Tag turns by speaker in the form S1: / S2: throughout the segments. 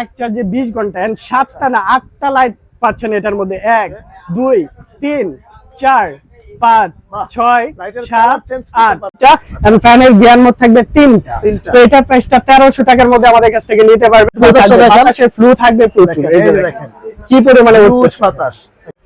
S1: এক চার্জে বিশ ঘণ্টা সাতটা না আটটা লাইট পাচ্ছেন এটার মধ্যে এক দুই তিন চার পাঁচ ছয় সাত আটটা ফ্যানের থাকবে তিনটা। তো প্রাইসটা তেরোশো টাকার মধ্যে আমাদের কাছ থেকে নিতে পারবে ফ্লু থাকবে প্রচুর। কি পরিমাণে
S2: বাতাস।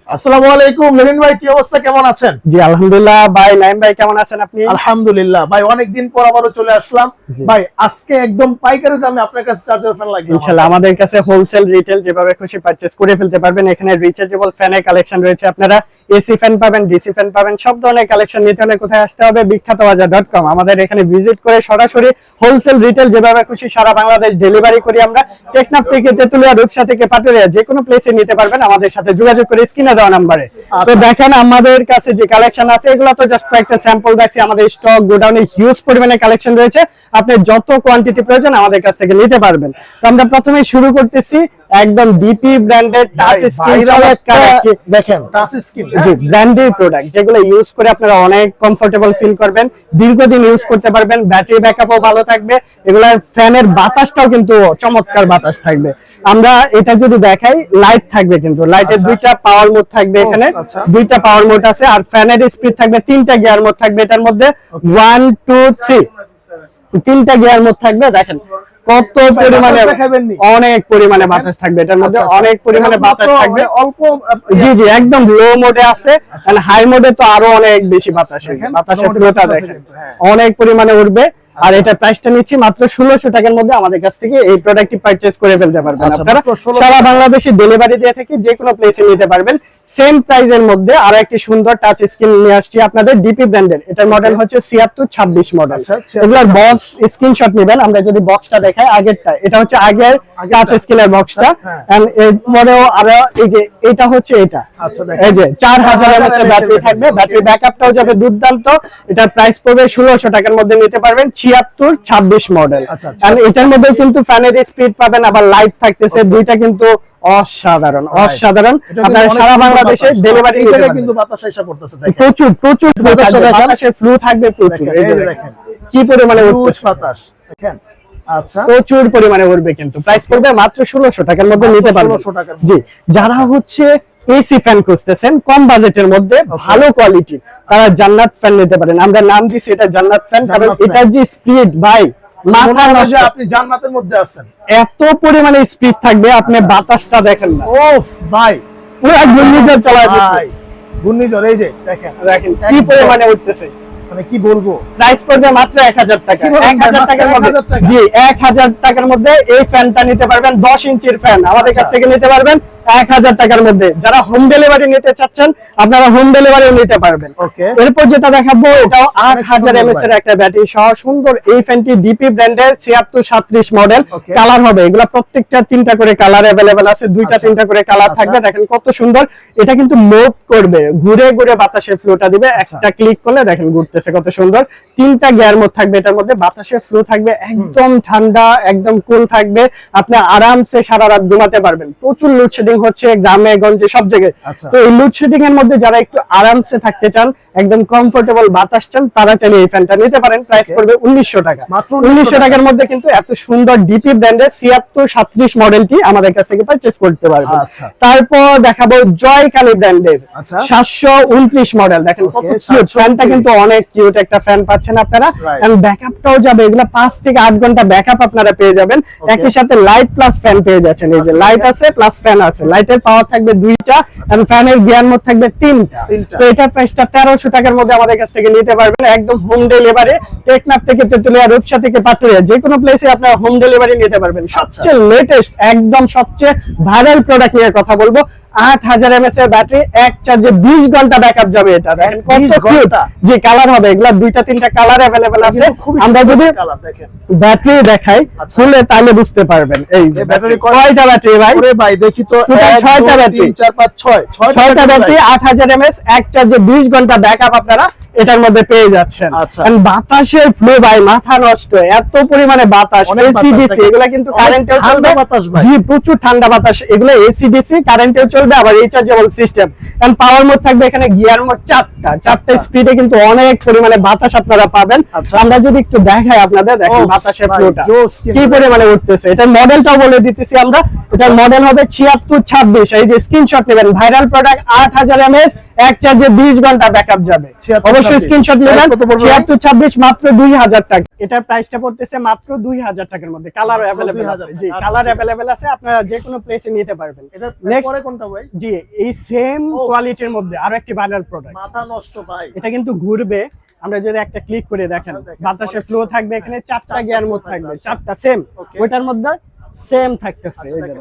S2: আসসালামু আলাইকুম লেনিন ভাই কি অবস্থা? কেমন আছেন?
S1: জি আলহামদুলিল্লাহ। ভাই নাইম ভাই কেমন আছেন আপনি?
S2: আলহামদুলিল্লাহ। ভাই অনেকদিন পর আবারও চলে আসলাম। ভাই আজকে একদম পাইকারি দামে আপনার কাছে চার্জার ফ্যান লাগবে।
S1: ইনশাআল্লাহ আমাদের কাছে হোলসেল রিটেল যেভাবে খুশি পারচেজ করে ফেলতে পারবেন। এখানে রিচার্জেবল ফ্যানের কালেকশন রয়েছে আপনারা। এসি ফ্যান পাবেন ডিসি ফ্যান পাবেন সব ধরনের কালেকশন নিতে হলে কোথায় আসতে হবে? বিখ্যাত বাজার ডট কম আমাদের এখানে ভিজিট করে সরাসরি হোলসেল রিটেল যেভাবে খুশি সারা বাংলাদেশ ডেলিভারি করি আমরা। টেকনাফ থেকে তেতুলিয়া রূপসা থেকে পাটুরিয়া যে কোনো প্লেসে নিতে পারবেন। আমাদের সাথে যোগাযোগ করে স্ক্রিনে দেওয়া নাম্বারে। তো দেখেন আমাদের কাছে যে কালেকশন আছে এগুলো তো জাস্ট কয়েকটা স্যাম্পল দেখছি আমাদের স্টক গোডাউনে হিউজ পরিমাণে কালেকশন রয়েছে। আপনি যত কোয়ান্টিটি প্রয়োজন আমাদের কাছ থেকে নিতে পারবেন। তো আমরা প্রথমে শুরু করতেছি একদম ব্র্যান্ডের টাচ স্ক্রিন
S2: দেখেন? টাচ স্ক্রিন
S1: জি ব্র্যান্ডেড প্রোডাক্ট যেগুলো ইউজ করে আপনারা অনেক কমফোর্টেবল ফিল করবেন। দীর্ঘদিন ইউজ করতে পারবেন ব্যাটারি ব্যাকআপও ভালো থাকবে এগুলার ফ্যানের বাতাসটাও কিন্তু চমৎকার বাতাস থাকবে। আমরা এটা যদি দেখাই লাইট থাকবে কিন্তু লাইটের
S2: আচ্ছা।
S1: দুইটা পাওয়ার মোড থাকবে এখানে।
S2: আচ্ছা।
S1: দুইটা পাওয়ার মোড আছে আর ফ্যানের স্পিড থাকবে তিনটা গিয়ার মোড থাকবে এটার মধ্যে। ওয়ান টু থ্রি তিনটা গিয়ার মোড থাকবে দেখেন। কত পরিমাণে
S2: দেখাবেন নি?
S1: অনেক পরিমাণে বাতাস থাকবে। এটার মধ্যে
S2: আচ্ছা, আচ্ছা।
S1: অনেক পরিমাণে বাতাস থাকবে।
S2: অল্প
S1: জি জি একদম লো মোডে আছে। হাই মোডে তো আরও অনেক বেশি বাতাস বাতাসের ফ্লোটা দেখেন।
S2: হ্যাঁ।
S1: অনেক পরিমাণে উঠবে। আর এটা প্রাইসটা নিচ্ছি মাত্র ষোলোশো টাকার মধ্যে আমাদের কাছ থেকে এই প্রোডাক্টটি পারচেজ করে ফেলতে পারবেন
S2: আচ্ছা,
S1: আপনারা। সারা বাংলাদেশে ডেলিভারি দিয়ে থাকি যে কোনো প্লেসে নিতে পারবেন। সেম প্রাইজের মধ্যে আরও একটি সুন্দর টাচ স্ক্রিন নিয়ে আসছি আপনাদের ডিপি ব্র্যান্ডের এটার মডেল হচ্ছে ছিয়াত্তর ছাব্বিশ মডেল
S2: 76
S1: এগুলোর বক্স স্ক্রিনশট নেবেন। আমরা যদি বক্সটা দেখাই আগেরটা। এটা হচ্ছে আগের টাচ স্ক্রিনের বক্সটা। এন্ড এরপরেও আরও এই যে এটা হচ্ছে এটা।
S2: আচ্ছা, দেখেন।
S1: এই যে চার হাজার এমএস এর ব্যাটারি থাকবে। ব্যাটারি ব্যাকআপটাও যাবে দুর্দান্ত। এটার প্রাইস পড়বে ষোলোশো টাকার মধ্যে নিতে পারবেন। ছিয়াত্তর ছাব্বিশ মডেল
S2: আচ্ছা, আচ্ছা।
S1: এটার মধ্যে কিন্তু ফ্যানের স্পিড পাবেন আবার লাইট থাকতেছে দুইটা কিন্তু অসাধারণ অসাধারণ। আপনারা সারা বাংলাদেশে ডেলিভারি
S2: কিন্তু বাতাস এসে পড়তেছে
S1: প্রচুর প্রচুর থাকবে ফ্লু থাকবে প্রচুর। কি পরিমাণে
S2: বাতাস দেখেন। আচ্ছা।
S1: প্রচুর পরিমাণে উঠবে কিন্তু। প্রাইস পড়বে মাত্র ষোলোশো টাকার মধ্যে নিতে পারবেন।
S2: 1600 টাকার
S1: জি যারা হচ্ছে এসি ফ্যান খুঁজতেছেন কম বাজেটের মধ্যে ভালো কোয়ালিটি তারা জান্নাত ফ্যান নিতে পারেন। আমরা নাম দিছি এটা জান্নাত ফ্যান কারণ এটার যে স্পিড ভাই মাথা নষ্ট।
S2: আপনি জান্নাতের মধ্যে আছেন।
S1: এত পরিমাণে স্পিড থাকবে আপনি। বাতাসটা দেখেন না।
S2: ওফ ভাই।
S1: পুরো ঘূর্ণিঝড় চালায়
S2: ভাই ঘূর্ণিঝড় এই যে দেখেন।
S1: দেখেন কি পরিমাণে উঠতেছে।
S2: মানে কি বলব?
S1: প্রাইস পড়বে মাত্র টাকা? টাকার মধ্যে জি টাকার মধ্যে এই ফ্যানটা নিতে পারবেন। দশ ইঞ্চির ফ্যান আমাদের কাছ
S2: আচ্ছা।
S1: থেকে নিতে পারবেন। এক হাজার টাকার মধ্যে। যারা হোম ডেলিভারি নিতে চাচ্ছেন আপনারা হোম নিতে পারবেন। এরপর যেটা দেখাবো এটাও আট হাজার এর একটা ব্যাটারি সহ সুন্দর এই ফ্যানটি ডিপি ব্র্যান্ডের ছিয়াত্তর সাত্রিশ মডেল কালার হবে। এগুলা প্রত্যেকটা তিনটা করে কালার অ্যাভেলেবেল আছে। দুইটা
S2: আচ্ছা।
S1: তিনটা করে কালার
S2: আচ্ছা।
S1: থাকবে। দেখেন কত সুন্দর। এটা কিন্তু মুভ করবে। ঘুরে ঘুরে বাতাসের ফ্লোটা দিবে।
S2: আচ্ছা।
S1: একটা ক্লিক করলে দেখেন ঘুরতেছে কত সুন্দর। তিনটা গিয়ার মোড থাকবে এটার মধ্যে। বাতাসের ফ্লো থাকবে। একদম ঠান্ডা একদম কুল থাকবে। আপনি আরামসে সারা রাত ঘুমাতে পারবেন। প্রচুর লোডশেডিং হচ্ছে গ্রামে গঞ্জে সব জায়গায়।
S2: আচ্ছা।
S1: তো এই লোডশেডিং এর মধ্যে যারা একটু আরামসে থাকতে চান একদম কমফোর্টেবল বাতাস চান তারা চাইলে এই ফ্যানটা নিতে পারেন। প্রাইস পড়বে উনিশশো টাকা। উনিশশো টাকার মধ্যে কিন্তু এত সুন্দর ডিপি ব্র্যান্ডের ছিয়াত্তর সাত্রিশ মডেলটি আমাদের কাছ থেকে পারচেস করতে পারবেন।
S2: আচ্ছা।
S1: তারপর দেখাবো জয় কালী ব্র্যান্ডের
S2: আচ্ছা।
S1: সাতশো উনত্রিশ মডেল দেখেন ফ্যানটা কিন্তু অনেক কিউট একটা ফ্যান পাচ্ছেন আপনারা. এবং ব্যাকআপটাও যাবে। এগুলো পাঁচ থেকে আট ঘণ্টা ব্যাকআপ আপনারা পেয়ে যাবেন। একই সাথে লাইট প্লাস ফ্যান পেয়ে যাচ্ছেন। এই যে
S2: আচ্ছা,
S1: লাইট আছে প্লাস ফ্যান আছে। লাইটের পাওয়ার থাকবে দুইটা এবং ফ্যানের গিয়ার মোড থাকবে তিনটা। তো এটা প্রাইসটা তেরোশো টাকার মধ্যে আমাদের কাছ থেকে নিতে পারবেন। একদম হোম ডেলিভারি টেকনাফ থেকে তেতুলিয়া রূপসা থেকে পাটুরিয়া যে কোনো প্লেসে আপনারা হোম ডেলিভারি নিতে পারবেন।
S2: আচ্ছা।
S1: সবচেয়ে লেটেস্ট একদম সবচেয়ে ভাইরাল প্রোডাক্ট নিয়ে কথা বলব। আট হাজার এমএস এর ব্যাটারি এক চার্জে বিশ ঘণ্টা ব্যাকআপ যাবে এটা। দেখেন কত
S2: 20
S1: কিউট
S2: ঘণ্টা?
S1: যে কালার হবে এগুলা দুইটা তিনটা কালার অ্যাভেলেবেল আছে। আমরা যদি ব্যাটারি দেখাই
S2: আচ্ছা।
S1: তাহলে বুঝতে পারবেন। এই যে ব্যাটারি
S2: ব্যাটারি কয়-
S1: কয়টা ব্যাটারি ভাই?
S2: ভাই দেখি তো।
S1: ছয়টা ব্যাটারি।
S2: চার, পাঁচ, ছয়। ছয়টা ব্যাটারি
S1: ব্যাটারি আট হাজার এমএস এক চার্জে বিশ ঘণ্টা ব্যাকআপ আপনারা এটার মধ্যে পেয়ে যাচ্ছেন।
S2: আচ্ছা।
S1: And বাতাসের ফ্লো ভাই মাথা নষ্ট এত পরিমাণে বাতাস এসিডিসি এগুলা কিন্তু কারেন্টেও চলবে।
S2: বাতাস ভাই।
S1: জি প্রচুর ঠান্ডা বাতাস এগুলো এসিডিসি কারেন্টেও চলবে আবার rechargeable system and power mode থাকবে এখানে গিয়ার মোড চারটা। চারটা। স্পিডে কিন্তু অনেক পরিমাণে বাতাস আপনারা পাবেন।
S2: আচ্ছা।
S1: আমরা যদি একটু দেখাই আপনাদের দেখেন বাতাসের ফ্লোটা কি পরিমাণে উঠতেছে? এটার মডেলটাও বলে দিতেছি আমরা। এটার মডেল হবে ছিয়াত্তর ছাব্বিশ। এই যে স্ক্রিনশট নেবেন ভাইরাল প্রোডাক্ট আট হাজার এমএস এক চার্জে বিশ ঘণ্টা ব্যাকআপ যাবে।
S2: 76,
S1: অবশ্যই
S2: 26
S1: স্ক্রিনশট নেবেন
S2: Price কত পড়বে?
S1: ছিয়াত্তর ছাব্বিশ মাত্র দুই হাজার টাকা। এটার প্রাইসটা পড়তেছে মাত্র দুই হাজার টাকার মধ্যে। কালার
S2: মাত্র
S1: অ্যাভেলেবেল
S2: 2000
S1: আছে। জি
S2: আচ্ছা,
S1: কালার
S2: ঠিক আছে।
S1: আপনারা যে কোনো প্লেসে নিতে পারবেন।
S2: এটা পরে কোনটা ভাই?
S1: জি এই সেম। কোয়ালিটির মধ্যে আরও একটি ভাইরাল প্রোডাক্ট
S2: মাথা নষ্ট ভাই।
S1: এটা কিন্তু ঘুরবে। আমরা যদি একটা ক্লিক করে দেখেন
S2: আচ্ছা,
S1: বাতাসের ফ্লো থাকবে এখানে
S2: হ্যাঁ,
S1: চারটা
S2: চারটা
S1: গিয়ার মোড
S2: থাকবে, আচ্ছা।
S1: চারটা সেম. ওইটার মধ্যে সেম থাকতেছে
S2: আচ্ছা,
S1: এই যে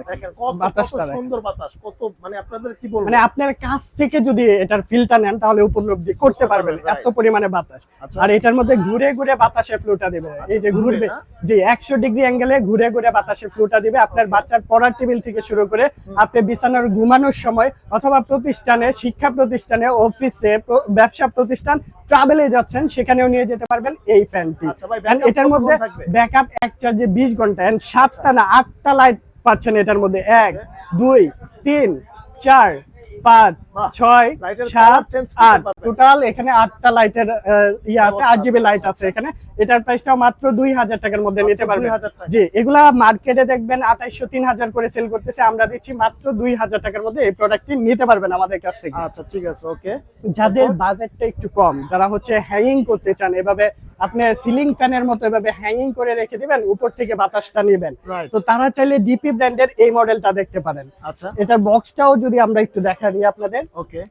S1: বাতাসটা
S2: সুন্দর বাতাস কত মানে আপনাদের কি বলব?
S1: মানে আপনার কাছ থেকে যদি এটার ফিলটা নেন তাহলে উপলব্ধি করতে পারবেন এত পরিমাণে বাতাস।
S2: আচ্ছা।
S1: আর এটার মধ্যে ঘুরে ঘুরে বাতাসে ফ্লুটা দিবে। এই যে
S2: ঘুরবে
S1: যে একশো ডিগ্রি অ্যাঙ্গেলে ঘুরে ঘুরে বাতাসে ফ্লুটা দিবে। আপনার বাচ্চার পড়ার টেবিল থেকে শুরু করে আপনি বিছানার ঘুমানোর সময় অথবা প্রতিষ্ঠানে শিক্ষা প্রতিষ্ঠানে অফিসে ব্যবসা প্রতিষ্ঠান ট্রাভেলে যাচ্ছেন সেখানেও নিয়ে যেতে পারবেন এই ফ্যানটি
S2: আচ্ছা
S1: এটার মধ্যে? ব্যাকআপ এক চার্জে বিশ ঘণ্টা। And সাতটা না আটটা লাইট পাচ্ছেন এটার মধ্যে। এক দুই তিন চার পাঁচ ছয় সাত আট। টোটাল এখানে আটটা লাইটের ইয়ে আছে আট জিবি লাইট
S2: আচ্ছা,
S1: আছে এখানে। এটার প্রাইসটাও মাত্র দুই হাজার টাকার মধ্যে নিতে পারবেন। জি এগুলা মার্কেটে দেখবেন আঠাইশো তিন হাজার করে সেল করতেছে। আমরা দিচ্ছি মাত্র দুই হাজার টাকার মধ্যে এই প্রোডাক্টটি নিতে পারবেন আমাদের কাছ থেকে।
S2: আচ্ছা ঠিক আছে ওকে
S1: যাদের বাজেটটা একটু কম যারা হচ্ছে হ্যাঙ্গিং করতে চান এভাবে আপনি সিলিং ফ্যানের মতো এভাবে হ্যাঙ্গিং করে রেখে দিবেন উপর থেকে বাতাসটা নেবেন. তো তারা চাইলে ডিপি ব্র্যান্ডের এই মডেলটা দেখতে পারেন।
S2: আচ্ছা।
S1: এটার বক্সটাও যদি আমরা একটু দেখা দিই আপনাদের।
S2: ওকে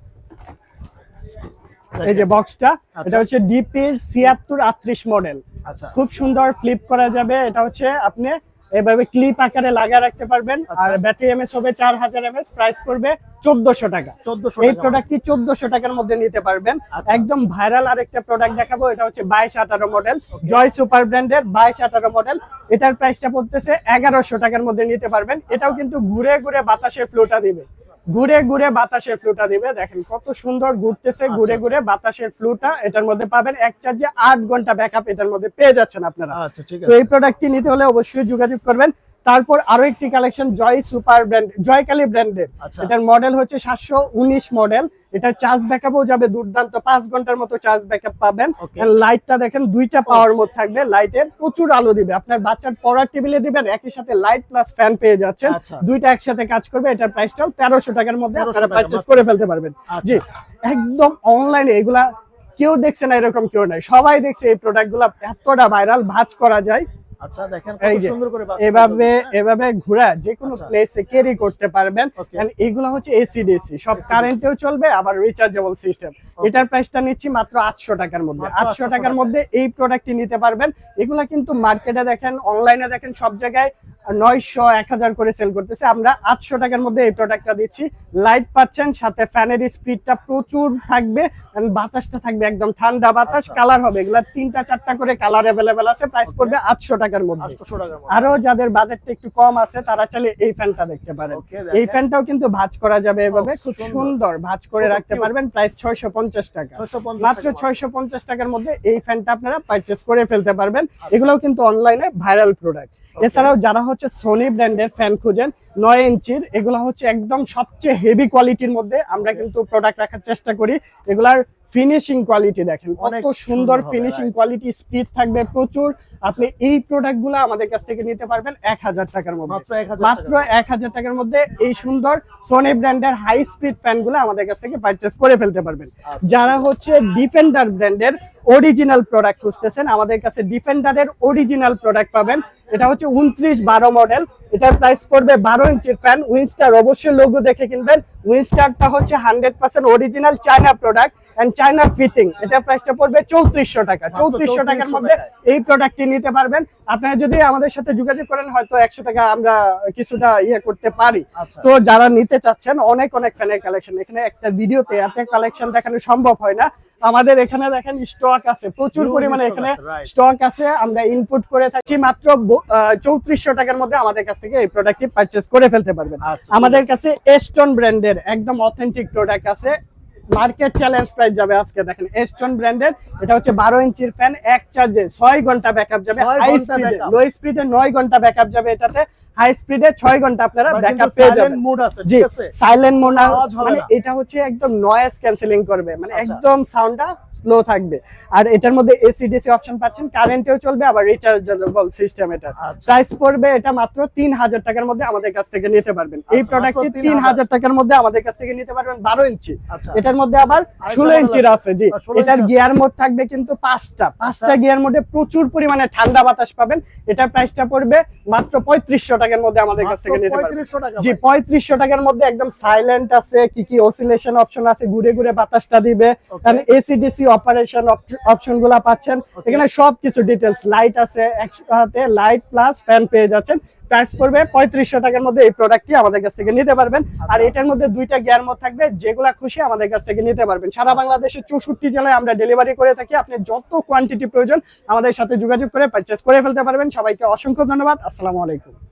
S1: এই যে বক্সটা
S2: আচ্ছা।
S1: এটা হচ্ছে ডিপির ছিয়াত্তর আটত্রিশ মডেল
S2: আচ্ছা।
S1: খুব সুন্দর ফ্লিপ করা যাবে। এটা হচ্ছে আপনি এভাবে ক্লিপ আকারে লাগা রাখতে পারবেন।
S2: আচ্ছা।
S1: আর ব্যাটারি এমএস হবে চার হাজার এমএস প্রাইস পড়বে চোদ্দশো টাকা।
S2: চোদ্দশো
S1: এই প্রোডাক্টটি চোদ্দশো টাকার মধ্যে নিতে পারবেন।
S2: আচ্ছা।
S1: একদম ভাইরাল আরেকটা প্রোডাক্ট দেখাবো এটা হচ্ছে বাইশ আঠারো মডেল জয় সুপার ব্র্যান্ডের বাইশ আঠারো মডেল এটার প্রাইসটা পড়তেছে এগারোশো টাকার মধ্যে নিতে পারবেন।
S2: আচ্ছা।
S1: এটাও কিন্তু ঘুরে ঘুরে বাতাসে ফ্লোটা দিবে। ঘুরে ঘুরে বাতাসের ফ্লুটা দিবে দেখেন কত সুন্দর ঘুরতেছে ঘুরে
S2: আচ্ছা।
S1: ঘুরে বাতাসের ফ্লুটা এটার মধ্যে পাবেন এক চার্জে আট ঘণ্টা ব্যাকআপ এটার মধ্যে পেয়ে যাচ্ছেন আপনারা।
S2: আচ্ছা ঠিক
S1: তো
S2: আছে।
S1: এই প্রোডাক্টটি নিতে হলে অবশ্যই যোগাযোগ করবেন। তারপর আরও একটি collection Joy super brand Joykali ব্র্যান্ডের।
S2: আচ্ছা।
S1: এটার মডেল হচ্ছে সাতশো উনিশ মডেল এটা চার্জ ব্যাকআপও যাবে দুর্দান্ত। পাঁচ ঘণ্টার মতো চার্জ ব্যাকআপ পাবেন. লাইটটা দেখেন দুইটা পাওয়ার মোড থাকবে। লাইটের প্রচুর আলো দিবে। আপনার বাচ্চার পড়ার টেবিলে দিবেন একই সাথে লাইট প্লাস ফ্যান পেয়ে যাচ্ছেন।
S2: আচ্ছা।
S1: দুইটা একসাথে কাজ করবে। এটার প্রাইসটাও তেরোশো টাকার মধ্যে
S2: 1300
S1: আপনারা পারচেস করে ফেলতে পারবেন।
S2: আচ্ছা।
S1: জি একদম অনলাইনে এগুলা কেউ দেখছে না এরকম কেউ নাই। সবাই দেখছে এই প্রোডাক্টগুলা এতটা ভাইরাল ভাজ করা যায়।
S2: আচ্ছা দেখেন কত সুন্দর করে বাস
S1: এভাবে এভাবে ঘোরা যে কোনো। প্লেসে ক্যারি করতে পারবেন। এগুলো হচ্ছে এসিডিসি সব
S2: AC/DC
S1: কারেন্টেও চলবে আবার রিচার্জেবল সিস্টেম. এটার প্রাইসটা নিচ্ছি মাত্র আটশো টাকার মধ্যে। আটশো
S2: 800
S1: টাকার মধ্যে এই প্রোডাক্টটি নিতে পারবেন। এগুলা কিন্তু মার্কেটে দেখেন অনলাইনে দেখেন সব জায়গায় নয়শো এক হাজার করে সেল করতেছে। আমরা আটশো টাকার মধ্যে এই প্রোডাক্টটা দিচ্ছি। লাইট পাচ্ছেন সাথে ফ্যানের স্পিডটা প্রচুর থাকবে বাতাসটা থাকবে একদম ঠান্ডা বাতাস
S2: আচ্ছা।
S1: কালার হবে। এগুলা তিনটা চারটা করে কালার অ্যাভেলেবেল আছে। প্রাইস পড়বে আটশো টাকার মধ্যে।
S2: 800 টাকার মধ্যে।
S1: আরও যাদের বাজেটটা একটু কম আছে তারা চাইলে এই ফ্যানটা দেখতে পারেন। এই ফ্যানটাও কিন্তু ভাঁজ করা যাবে এভাবে।
S2: Oh,
S1: খুব
S2: সুন্দর।
S1: ভাঁজ করে রাখতে পারবেন। প্রায় ছয়শো পঞ্চাশ টাকা।
S2: 650
S1: মাত্র ছয়শো পঞ্চাশ টাকার মধ্যে এই ফ্যানটা আপনারা পারচেস করে ফেলতে পারবেন।
S2: আচ্ছা।
S1: এগুলোও কিন্তু অনলাইনে ভাইরাল প্রোডাক্ট এছাড়াও যারা হচ্ছে সোনি ব্র্যান্ডের ফ্যান খুঁজেন। নয় ইঞ্চির, এগুলো হচ্ছে একদম সবচেয়ে হেভি কোয়ালিটির মধ্যে আমরা কিন্তু প্রোডাক্ট রাখার চেষ্টা করি। এগুলার ফিনিশিং কোয়ালিটি দেখেন কত সুন্দর ফিনিশিং কোয়ালিটি স্পিড থাকবে প্রচুর। আপনি এই প্রোডাক্টগুলো আমাদের কাছ থেকে নিতে পারবেন এক হাজার টাকার মধ্যে।
S2: মাত্র 1000
S1: মাত্র
S2: টাকা।
S1: এক হাজার টাকার মধ্যে এই সুন্দর সোনি ব্র্যান্ডের হাই স্পিড ফ্যানগুলো আমাদের কাছ থেকে পারচেস করে ফেলতে পারবেন।
S2: আচ্ছা,
S1: যারা হচ্ছে ডিফেন্ডার ব্র্যান্ডের অরিজিনাল প্রোডাক্ট খুঁজতেছেন আমাদের কাছে ডিফেন্ডারের অরিজিনাল প্রোডাক্ট পাবেন। এটা হচ্ছে উনত্রিশ বারো মডেল এটার প্রাইস পড়বে বারো ইঞ্চির ফ্যান উইনস্টার অবশ্যই লোগো দেখে কিনবেন। উইনস্টারটা হচ্ছে hundred percent original China product and China fitting এটার প্রাইসটা পড়বে চৌত্রিশশো টাকা। চৌত্রিশশো টাকার মধ্যে এই প্রোডাক্টটি নিতে পারবেন। আপনারা যদি আমাদের সাথে যোগাযোগ করেন হয়তো একশো টাকা আমরা কিছুটা ইয়ে করতে পারি।
S2: আচ্ছা।
S1: তো যারা নিতে চাচ্ছেন অনেক অনেক ফ্যানের কালেকশন এখানে একটা ভিডিওতে এত কালেকশন দেখানো সম্ভব হয় না। আমাদের এখানে দেখেন স্টক আছে প্রচুর পরিমাণে এখানে স্টক আছে। আমরা ইনপুট করে থাকি মাত্র চৌত্রিশশো টাকার মধ্যে আমাদের কাছ থেকে এই প্রোডাক্টটি পারচেস করে ফেলতে পারবেন।
S2: আচ্ছা,
S1: আমাদের কাছে এস্টন ব্র্যান্ডের একদম অথেন্টিক প্রোডাক্ট আছে। মার্কেট চ্যালেঞ্জ প্রাইস যাবে আজকে দেখেন এস্টন ব্র্যান্ডের এটা হচ্ছে বারো ইঞ্চির ফ্যান এক চার্জে ছয় ঘণ্টা ব্যাকআপ যাবে হাই স্পিডে লো স্পিডে নয় ঘণ্টা ব্যাকআপ যাবে এটাতে হাই স্পিডে ছয় ঘণ্টা আপনারা ব্যাকআপ পেয়ে যাবেন।
S2: mood আছে
S1: জি
S2: ঠিক আছে?
S1: সাইলেন্ট মোড মানে এটা হচ্ছে একদম নয়েজ ক্যান্সেলিং করবে মানে
S2: আচ্ছা।
S1: একদম সাউন্ডটা স্লো থাকবে। আর এটার মধ্যে এসি ডিসি অপশন পাচ্ছেন কারেন্টেও চলবে আবার রিচার্জেবল সিস্টেম এটা।
S2: আচ্ছা।
S1: প্রাইস পড়বে এটা মাত্র তিন হাজার টাকার মধ্যে আমাদের কাছ থেকে নিতে পারবেন। এই
S2: আচ্ছা,
S1: প্রোডাক্টটি তিন
S2: 3,000
S1: হাজার টাকার মধ্যে আমাদের কাছ থেকে নিতে পারবেন বারো ইঞ্চি।
S2: আচ্ছা।
S1: এটার মধ্যে আবার ষোলো ইঞ্চির
S2: আছে।
S1: জি। এটার গিয়ার মোড থাকবে কিন্তু পাঁচটা। পাঁচটা। গিয়ার মোডে প্রচুর পরিমাণে ঠান্ডা বাতাস পাবেন। এটার প্রাইসটা পড়বে মাত্র পঁয়ত্রিশশো টাকার মধ্যে আমাদের কাছ থেকে নিতে পারবেন। জি পঁয়ত্রিশশো টাকার মধ্যে একদম সাইলেন্ট আছে কি কি অসিলেশন অপশন আছে ঘুরে ঘুরে বাতাসটা দিবে. এসি ডিসি অপারেশন অপশনগুলা পাচ্ছেন। এখানে সবকিছু ডিটেলস লাইট আছে একসাথে লাইট প্লাস ফ্যান পেয়ে যাচ্ছেন। প্রাইস পড়বে পঁয়ত্রিশশো টাকার মধ্যে এই প্রোডাক্টটি আমাদের কাছ থেকে নিতে পারবেন। আর
S2: আচ্ছা।
S1: এটার মধ্যে দুইটা গিয়ার মোড থাকবে যেগুলা খুশি আমাদের কাছ থেকে নিতে পারবেন। সারা বাংলাদেশের চৌষট্টি জেলায় আমরা ডেলিভারি করে থাকি। আপনি যত কোয়ান্টিটি প্রয়োজন আমাদের সাথে যোগাযোগ করে পারচেস করে ফেলতে পারবেন। সবাইকে অসংখ্য ধন্যবাদ। আসসালামু আলাইকুম।